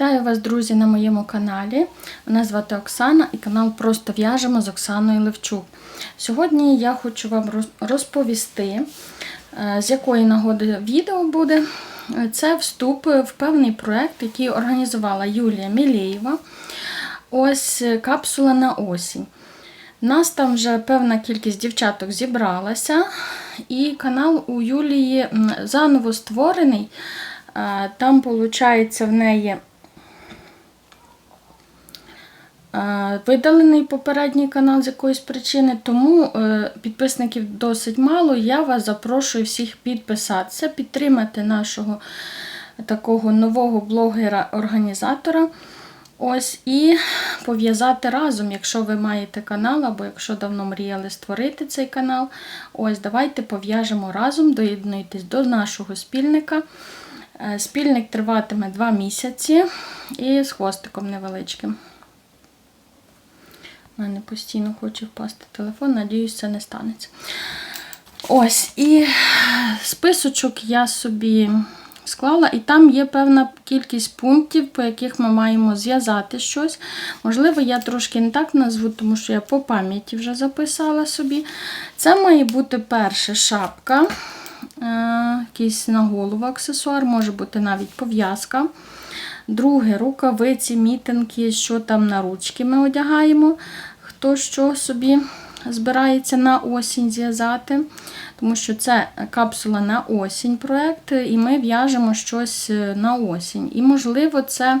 Вітаю вас, друзі, на моєму каналі. Мене звати Оксана і канал Просто в'яжемо з Оксаною Левчук. Сьогодні я хочу вам розповісти, е, з якої нагоди відео буде. Це вступ в певний проєкт, який організувала Юлія Мілєєва. Ось е, капсула на осінь. Нас там вже певна кількість дівчаток зібралася, і канал у Юлії заново створений. Е, Там, виходить, в неї е, видалений попередній канал з якоїсь причини, тому е, підписників досить мало. Я вас запрошую всіх підписатися, підтримати нашого такого нового блогера-організатора. Ось і пов'язати разом, якщо ви маєте канал, або якщо давно мріяли створити цей канал. Ось давайте пов'яжемо разом, доєднуйтесь до нашого спільника. Е, Спільник триватиме 2 місяці і з хвостиком невеличким. У мене постійно хоче впасти телефон, надіюсь, це не станеться. Ось, і списочок я собі склала, і там є певна кількість пунктів, по яких ми маємо зв'язати щось. Можливо, я трошки не так назву, тому що я по пам'яті вже записала собі. Це має бути перше шапка, е, якийсь на голову аксесуар, може бути навіть пов'язка. Друге, рукавиці, мітинки, що там на ручки ми одягаємо. Хто що собі збирається на осінь зв'язати, тому що це капсула на осінь проєкт, і ми в'яжемо щось е, на осінь. І, можливо, це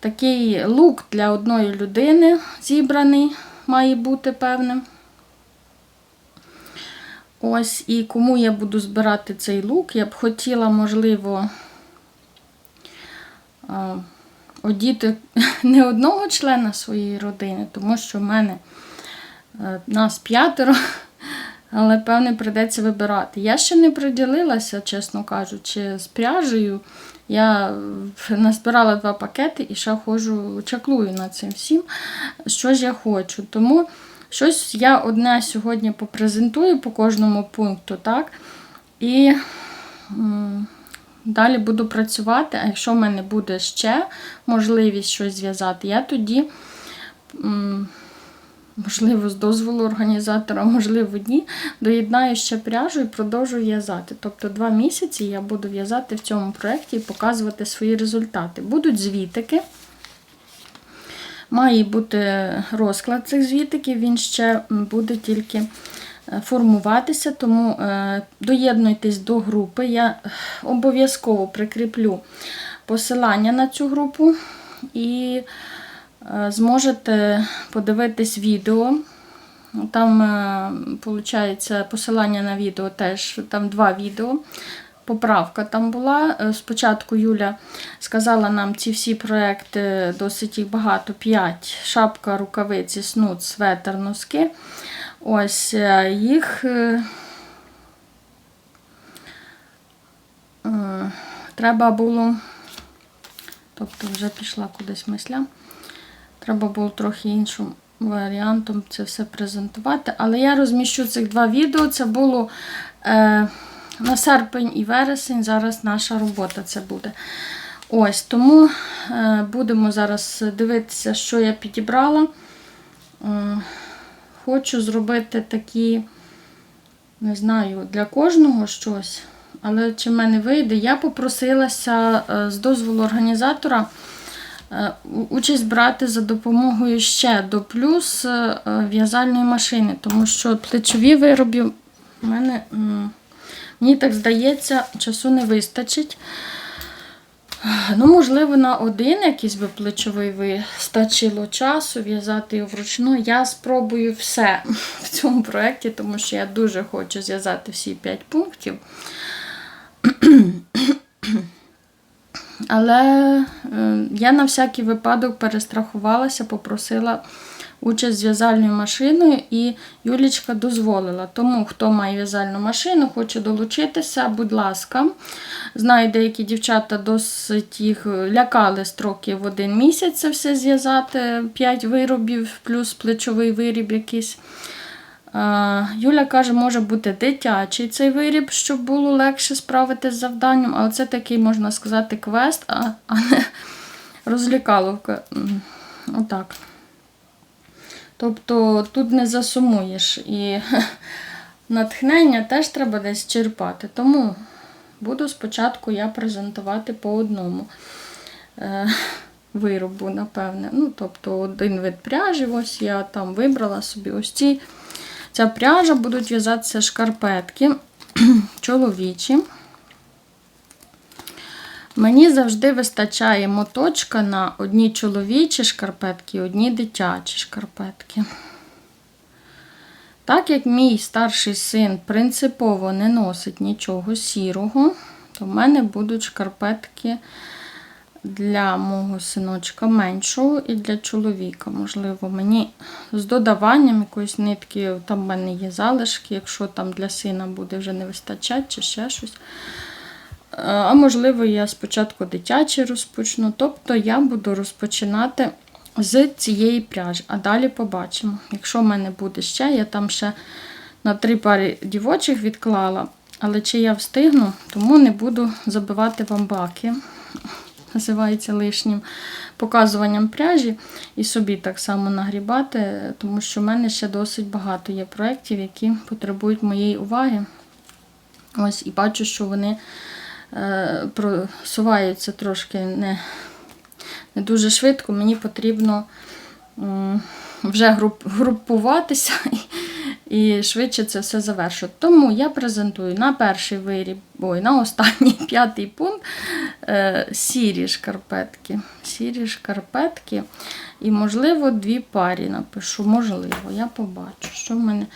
такий лук для одної людини зібраний, має бути певним. Ось, і кому я буду збирати цей лук, я б хотіла, можливо, а, одіти не одного члена своєї родини, тому що в мене е, нас п'ятеро, але певне прийдеться вибирати. Я ще не приділилася, чесно кажучи, з пряжею. Я е, назбирала два пакети і ще ходжу, чаклую над цим всім, що ж я хочу. Тому щось я одне сьогодні попрезентую по кожному пункту, так? І далі буду працювати, а якщо в мене буде ще можливість щось зв'язати, я тоді, можливо, з дозволу організатора, можливо, ні, доєднаю ще пряжу і продовжу в'язати. Тобто два місяці я буду в'язати в цьому проєкті і показувати свої результати. Будуть звітики. Має бути розклад цих звітиків, він ще буде тільки формуватися, тому е, доєднуйтесь до групи. Я е, обов'язково прикріплю посилання на цю групу і е, зможете подивитись відео. Там, виходить, посилання на відео теж, там два відео. Поправка там була. Е, Спочатку Юля сказала нам ці всі проекти, досить їх багато, 5. Шапка, рукавиці, снуд, светр, носки. Ось е, їх е, е, треба було, тобто вже пішла кудись мисля. Треба було трохи іншим варіантом це все презентувати. Але я розміщу цих два відео. Це було е, на серпень і вересень. Зараз наша робота це буде. Ось, тому е, будемо зараз дивитися, що я підібрала. Хочу зробити такі, не знаю, для кожного щось. Але чи в мене вийде, я попросилася е, з дозволу організатора е, участь брати за допомогою ще до плюс е, в'язальної машини, тому що плечові вироби в мене, мені так здається, часу не вистачить. Ну, можливо, на один якийсь би плечовий вистачило часу в'язати його вручну. Я спробую все в цьому проєкті, тому що я дуже хочу зв'язати всі 5 пунктів. Але е, я на всякий випадок перестрахувалася, попросила участь з в'язальною машиною, і Юлічка дозволила. Тому, хто має в'язальну машину, хоче долучитися, будь ласка. Знаю, деякі дівчата досить їх лякали строки в один місяць це все зв'язати, 5 виробів, плюс плечовий виріб якийсь. Е, Юля каже, може бути дитячий цей виріб, щоб було легше справитися з завданням, але це такий, можна сказати, квест, а, не розлікаловка. Отак. Тобто тут не засумуєш і натхнення теж треба десь черпати. Тому буду спочатку я презентувати по одному е, виробу, напевне. Ну, тобто один вид пряжі, ось я там вибрала собі ось ці. Ця пряжа будуть в'язатися шкарпетки чоловічі. Мені завжди вистачає моточка на одні чоловічі шкарпетки і одні дитячі шкарпетки. Так як мій старший син принципово не носить нічого сірого, то в мене будуть шкарпетки для мого синочка меншого і для чоловіка. Можливо, мені з додаванням якоїсь нитки, там в мене є залишки, якщо там для сина буде вже не вистачати чи ще щось. Е, А можливо, я спочатку дитячі розпочну. Тобто я буду розпочинати з цієї пряжі, а далі побачимо. Якщо в мене буде ще, я там ще на три пари дівочих відклала, але чи я встигну, тому не буду забивати вам баки. Називається лишнім показуванням пряжі і собі так само нагрібати, тому що в мене ще досить багато є проєктів, які потребують моєї уваги. Ось і бачу, що вони просуваються трошки не, не дуже швидко. Мені потрібно вже груп, групуватися і швидше це все завершити. Тому я презентую на перший виріб, ой, на останній п'ятий пункт е, сірі шкарпетки. Сірі шкарпетки. І, можливо, дві парі напишу. Можливо, я побачу, що в мене.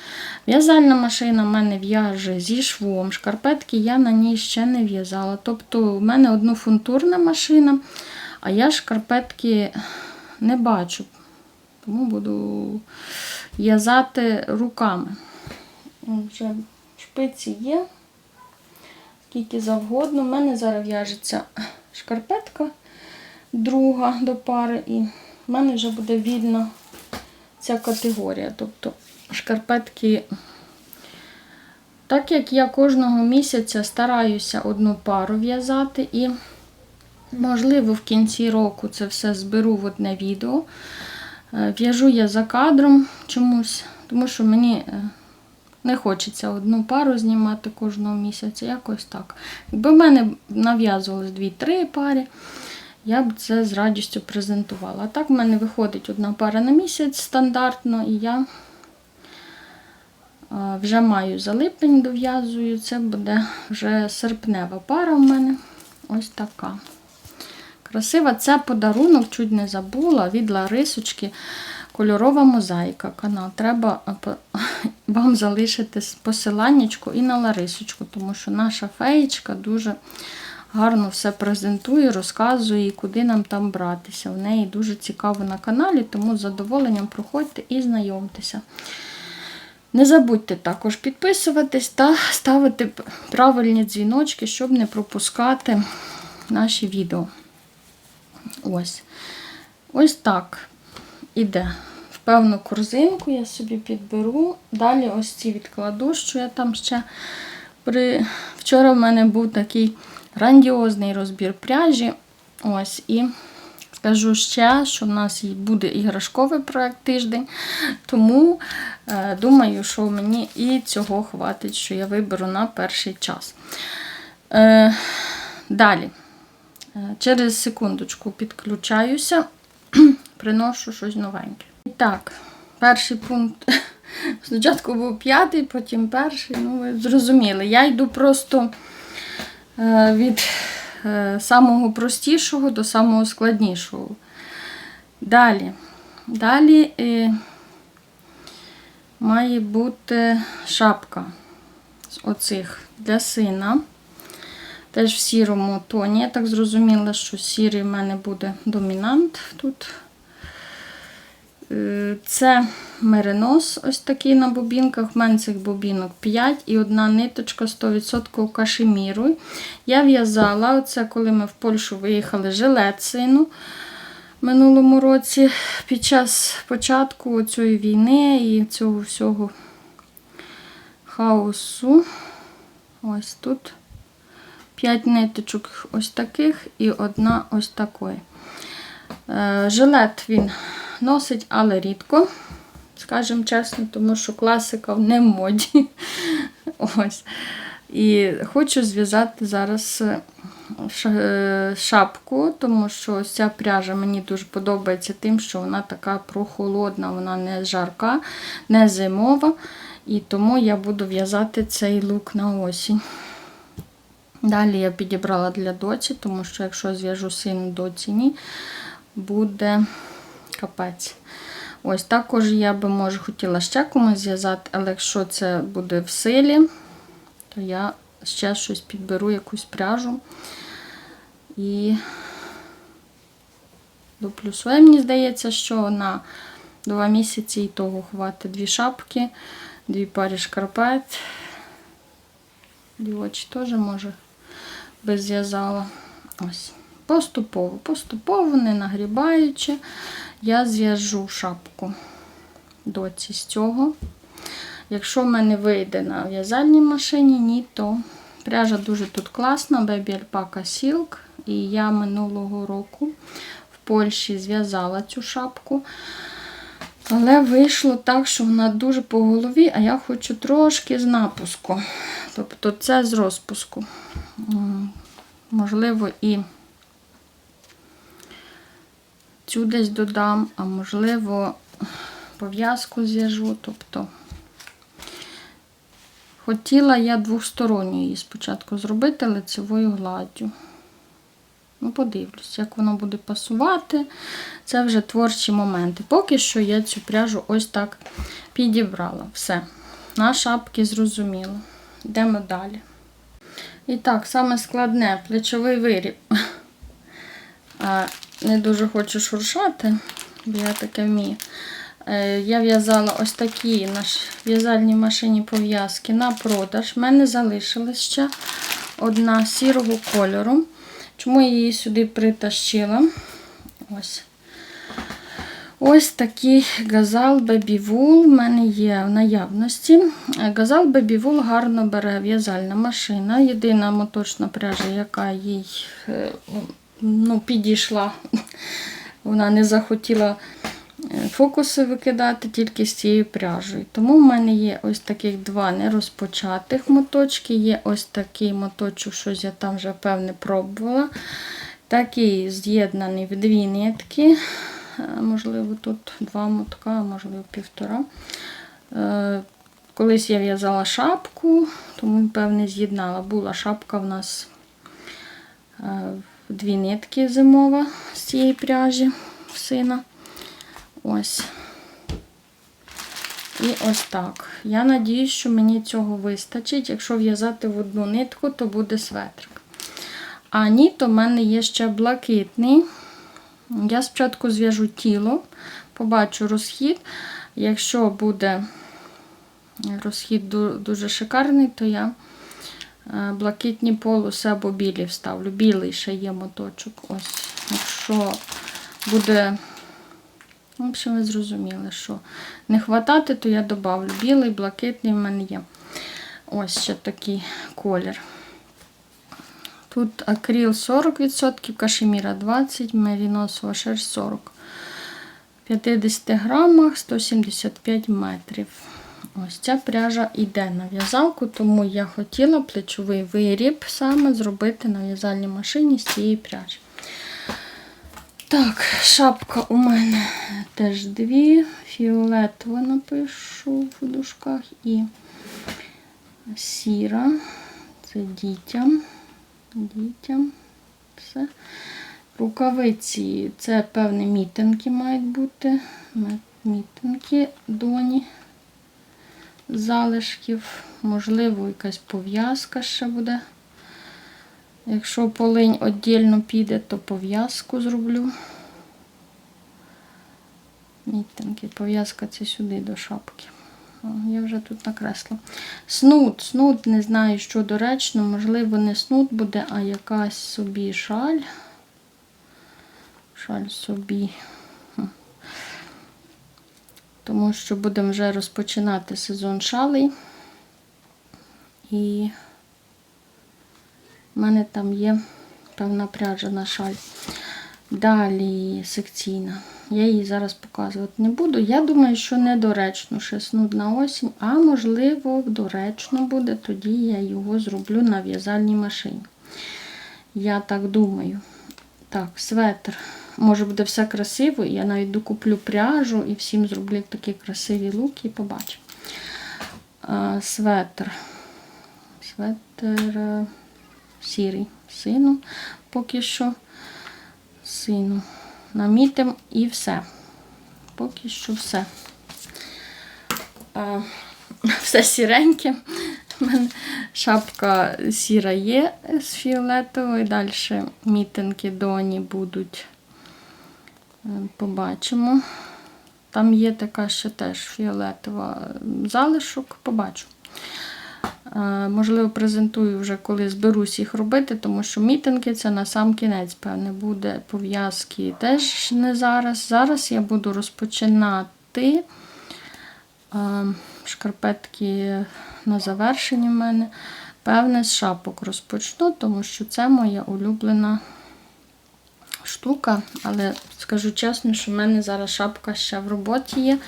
В'язальна машина в мене в'яже зі швом. Шкарпетки я на ній ще не в'язала. Тобто, в мене однофунтурна машина, а я шкарпетки не бачу. Тому буду в'язати руками. Вже шпиці є, скільки завгодно. У мене зараз в'яжеться шкарпетка друга до пари, і в мене вже буде вільна ця категорія. Тобто шкарпетки, так як я кожного місяця стараюся одну пару в'язати, і, можливо, в кінці року це все зберу в одне відео. Е, В'яжу я за кадром чомусь, тому що мені е, не хочеться одну пару знімати кожного місяця, якось так. Якби в мене нав'язувалось 2-3 пари, я б це з радістю презентувала. А так в мене виходить одна пара на місяць стандартно, і я е, вже маю за липень дов'язую. Це буде вже серпнева пара в мене. Ось така. Красива. Це подарунок, чуть не забула, від Ларисочки. Кольорова мозаїка канал. Треба е, вам залишити посиланнячко і на Ларисочку, тому що наша феєчка дуже гарно все презентує, розказує, куди нам там братися. У неї дуже цікаво на каналі, тому з задоволенням проходьте і знайомтеся. Не забудьте також підписуватись та ставити правильні дзвіночки, щоб не пропускати наші відео. Ось. Ось так іде. Певну корзинку я собі підберу. Далі ось ці відкладу, що я там ще при... Вчора в мене був такий грандіозний розбір пряжі. Ось, і скажу ще, що в нас буде іграшковий проект тиждень. Тому е, думаю, що мені і цього хватить, що я виберу на перший час. Е, далі. Е, Через секундочку підключаюся, приношу щось новеньке. Так, перший пункт. Спочатку був п'ятий, потім перший. Ну, ви зрозуміли. Я йду просто е, від е, самого простішого до самого складнішого. Далі. Далі е, має бути шапка з оцих для сина. Теж в сірому тоні. Я так зрозуміла, що сірий в мене буде домінант тут. Е, Це меринос, ось такий на бобінках. В мене цих бобінок 5 і одна ниточка 100% кашеміру. Я в'язала, оце коли ми в Польщу виїхали, жилет сину минулому році під час початку цієї війни і цього всього хаосу. Ось тут. 5 ниточок ось таких і одна ось такої. Е, Жилет він носить, але рідко, скажімо чесно, тому що класика в моді. Ось. І хочу зв'язати зараз е, е, шапку, тому що ця пряжа мені дуже подобається тим, що вона така прохолодна, вона не жарка, не зимова. І тому я буду в'язати цей лук на осінь. Далі я підібрала для доці, тому що якщо зв'яжу сину доці, ні, буде капець. Ось також я би, може, хотіла ще комусь зв'язати, але якщо це буде в силі, то я ще щось підберу, якусь пряжу. І доплю своє. Мені здається, що на два місяці і того хватить дві шапки, дві парі шкарпет. Дівочі теж може би зв'язала. Ось. Поступово, поступово, не нагрібаючи, я зв'яжу шапку доці з цього. Якщо в мене вийде на в'язальній машині, ні, то пряжа дуже тут класна, Baby Alpaca Silk. І я минулого року в Польщі зв'язала цю шапку. Але вийшло так, що вона дуже по голові, а я хочу трошки з напуску. Тобто це з розпуску. Можливо, і цю десь додам, а можливо, пов'язку зв'яжу. Тобто хотіла я двосторонню її спочатку зробити лицевою гладдю. Ну, подивлюсь, як воно буде пасувати. Це вже творчі моменти. Поки що я цю пряжу ось так підібрала. Все. На шапки зрозуміло. Йдемо далі. І так, саме складне плечовий виріб. Не дуже хочу шуршати, бо я таке вмію. Е, Я в'язала ось такі на в'язальній машині пов'язки на продаж. У мене залишилась ще одна сірого кольору. Чому я її сюди притащила? Ось. Ось такий газал Wool в мене є в наявності. Е, Газал Wool гарно бере в'язальна машина. Єдина моточна пряжа, яка їй е, ну, підійшла. Вона не захотіла е, фокуси викидати тільки з цією пряжею. Тому в мене є ось таких два нерозпочатих моточки. Є ось такий моточок, щось я там вже певне пробувала. Такий з'єднаний в дві нитки. Е, Можливо, тут два мотка, можливо, півтора. Е, Колись я в'язала шапку, тому, певне, з'єднала. Була шапка в нас дві нитки зимова з цієї пряжі сина. Ось. І ось так. Я надіюсь, що мені цього вистачить. Якщо в'язати в одну нитку, то буде светрик. А ні, то в мене є ще блакитний. Я спочатку зв'яжу тіло, побачу розхід. Якщо буде розхід дуже шикарний, то я блакитні полоси або білі вставлю. Білий ще є моточок. Ось. Якщо буде. В общем, ви зрозуміли, що не хватати, то я добавлю. Білий, блакитний в мене є. Ось ще такий колір. Тут акрил 40%, кашеміра 20%, меріносова шерсть 40. В 50 грамах 175 метрів. Ось ця пряжа йде на в'язалку, тому я хотіла плечовий виріб саме зробити на в'язальній машині з цієї пряжі. Так, шапка у мене теж дві. Фіолетова напишу в дужках і сіра. Це дітям. Дітям. Все. Рукавиці це певні мітинки мають бути. Мітинки доні залишків. Можливо, якась пов'язка ще буде. Якщо полинь віддільно піде, то пов'язку зроблю. Мітинки, пов'язка це сюди до шапки. О, Я вже тут накресла. Снуд. Снуд, не знаю, що доречно. Можливо, не снуд буде, а якась собі шаль. Шаль собі. Тому що будемо вже розпочинати сезон шалей. І в мене там є певна пряжа на шаль. Далі секційна. Я її зараз показувати не буду. Я думаю, що недоречно шеснуть на осінь, а можливо, доречно буде, тоді я його зроблю на в'язальній машині. Я так думаю. Так, светр. Може буде все красиво. і Я навіть докуплю пряжу і всім зроблю такі красиві луки і побачимо. А, Светр. Светр е, сірий. Сину поки що. Сину. Намітим і все. Поки що все. Все сіреньке. У мене шапка сіра є з фіолетової. Далі мітинки доні будуть. Е, Побачимо. Там є така ще теж фіолетова залишок, побачу. Е, Можливо, презентую вже, коли зберусь їх робити, тому що мітинги це на сам кінець, певне, буде пов'язки теж не зараз. Зараз я буду розпочинати е, шкарпетки на завершенні в мене. Певне, з шапок розпочну, тому що це моя улюблена штука. Але скажу чесно, що в мене зараз шапка ще в роботі є.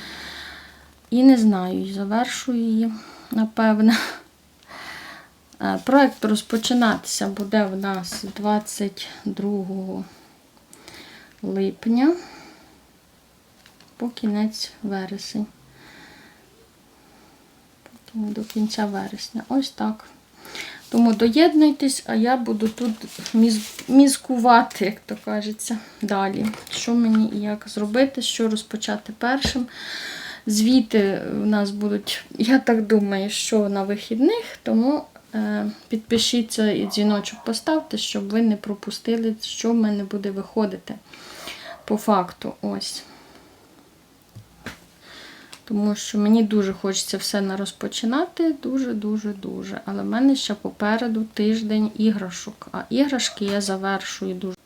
І не знаю, завершую її, напевне. Е, Проект розпочинатися буде в нас 22 липня по кінець вересень. До кінця вересня. Ось так. Тому доєднуйтесь, а я буду тут мізкувати, як то кажеться, далі. Що мені і як зробити, що розпочати першим. Звіти у нас будуть, я так думаю, що на вихідних, тому е, підпишіться і дзвіночок поставте, щоб ви не пропустили, що в мене буде виходити по факту. Ось. Тому що мені дуже хочеться все на розпочинати. Дуже-дуже-дуже. Але в мене ще попереду тиждень іграшок. А іграшки я завершую дуже.